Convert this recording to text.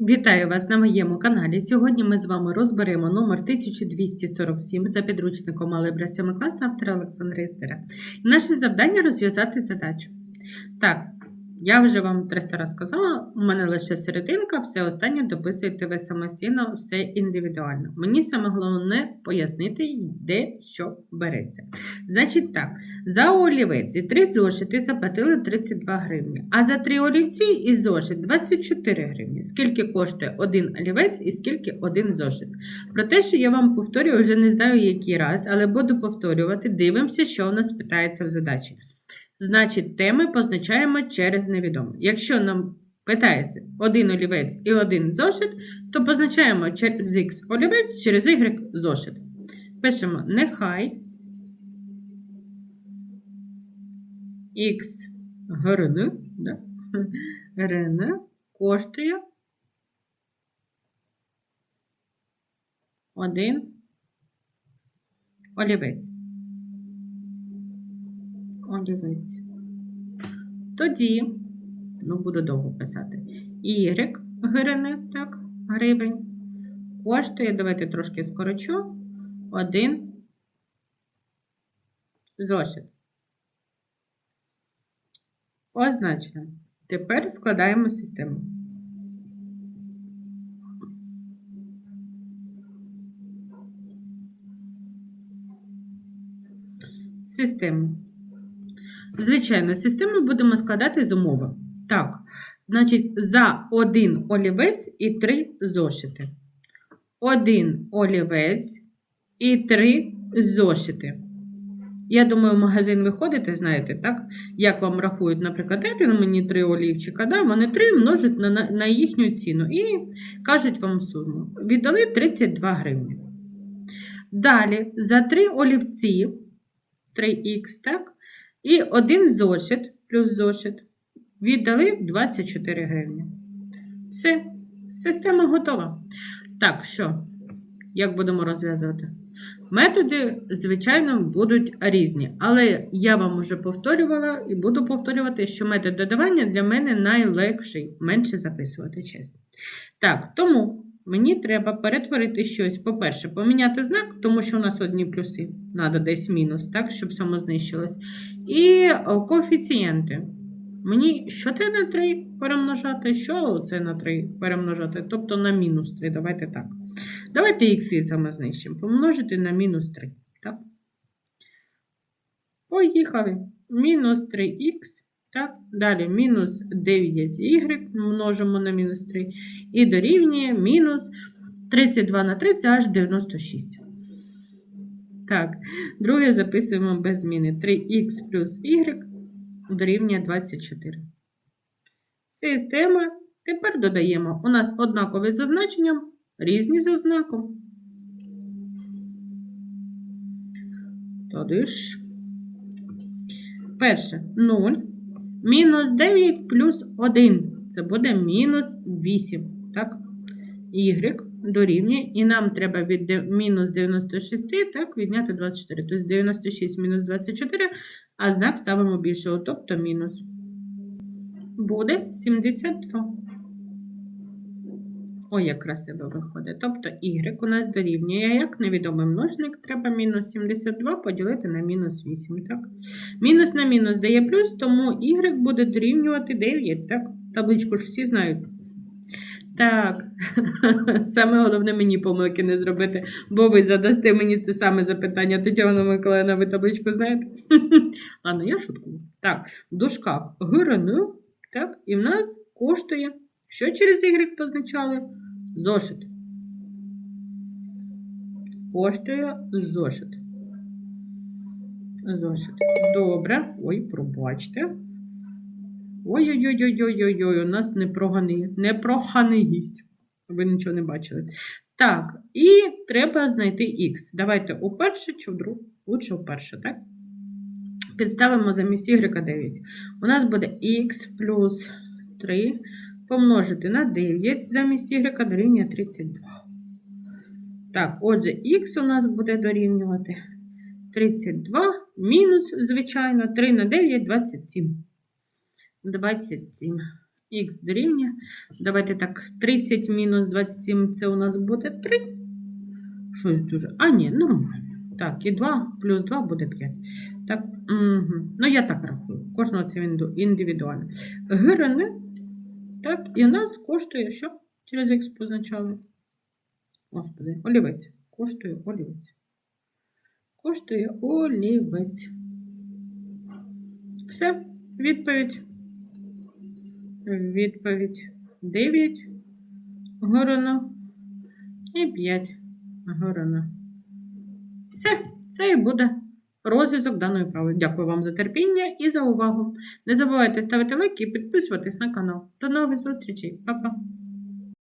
Вітаю вас на моєму каналі. Сьогодні ми з вами розберемо номер 1247 за підручником Алебра 7 класу автора Олександра Істера. Наше завдання розв'язати задачу. Так, я вже вам 300 разів сказала, у мене лише серединка, все останнє дописуєте ви самостійно, все індивідуально. Мені саме головне пояснити, де що береться. Значить так, за олівець і три зошити заплатили 32 гривні, а за три олівці і зошит 24 гривні. Скільки коштує один олівець і скільки один зошит. Про те, що я вам повторюю, вже не знаю який раз, але буду повторювати. Дивимося, що у нас питається в задачі. Значить, теми позначаємо через невідоме. Якщо нам питається один олівець і один зошит, то позначаємо через X олівець, через Y зошит. Пишемо нехай X грн, да? грн коштує один олівець. Олівець. Тоді, ну, буду довго писати, Y гривень, так, гривень, коштує, давайте трошки скорочу, один зошит. Означено. Тепер складаємо систему. Систему. Звичайно, систему будемо складати з умови. Так, значить, за один олівець і три зошити. Один олівець і три зошити. Я думаю, в магазин ви ходите, знаєте, так? Як вам рахують, наприклад, дайте мені три олівчика, да? вони три множать на, на, на їхню ціну і кажуть вам суму. Віддали 32 гривні. Далі, за три олівці, 3х, так? І один зошит плюс зошит віддали 24 гривні. Все, система готова. Так, що, як будемо розв'язувати? Методи, звичайно, будуть різні, але я вам вже повторювала і буду повторювати, що метод додавання для мене найлегший, менше записувати, чесно. Так, тому мені треба перетворити щось, по-перше, поміняти знак, тому що у нас одні плюси, треба десь мінус, так, щоб самознищилось. І коефіцієнти. Мені що це на 3 перемножати, що це на 3 перемножати, тобто на мінус 3. Давайте так. Давайте ікси саме знищимо. Помножити на мінус 3. Так? Поїхали. Мінус 3х. Так, далі мінус 9y множимо на мінус 3. І дорівнює мінус 32 на 30 аж 96. Так, друге записуємо без зміни. 3х плюс y дорівнює 24. Система. Тепер додаємо. У нас однакові за значенням, різні за знаком. Тоді ж. Перше 0. Мінус 9 плюс 1. Це буде мінус 8. Так? Y дорівнює. І нам треба від мінус 96 так, відняти 24. Тобто 96 мінус 24, а знак ставимо більшого, тобто мінус. Буде 72. Ой, як красиво виходить. Тобто y у нас дорівнює, як невідомий множник, треба мінус 72 поділити на мінус 8. так? Мінус на мінус дає плюс, тому y буде дорівнювати 9. так? Табличку ж всі знають. Так, саме головне мені помилки не зробити, бо ви задасте мені це саме запитання. Тетяна Миколаївна, ви табличку знаєте? Ладно, я шуткую. Так, в дужках так, і в нас коштує. Що через Y позначали? Зошит. Коштує зошит. Зошит. Добре. Ой, пробачте. Ой-ой-ой-ой-ой-ой, у нас непроганий, непроханий гість. Ви нічого не бачили. Так, і треба знайти Х. Давайте у перше чи в друге? Лучше у перше, так? Підставимо замість Y 9. У нас буде Х плюс 3 помножити на 9 замість Y дорівнює 32. Так, отже, Х у нас буде дорівнювати 32 мінус, звичайно, 3 на 9 27. 27. х дорівнює. Давайте так, 30 мінус 27 це у нас буде 3. Щось дуже. А, ні, нормально. Так, і 2 плюс 2 буде 5. Так, угу. ну я так рахую. Кожного це індивідуально. ГРН, так, і у нас коштує що? Через х позначали. Господи, олівець. Коштує олівець. Коштує олівець. Все, відповідь. Відповідь 9 горано і 5 горано. Все, це і буде розв'язок даної вправи. Дякую вам за терпіння і за увагу. Не забувайте ставити лайк і підписуватись на канал. До нових зустрічей. Па-па!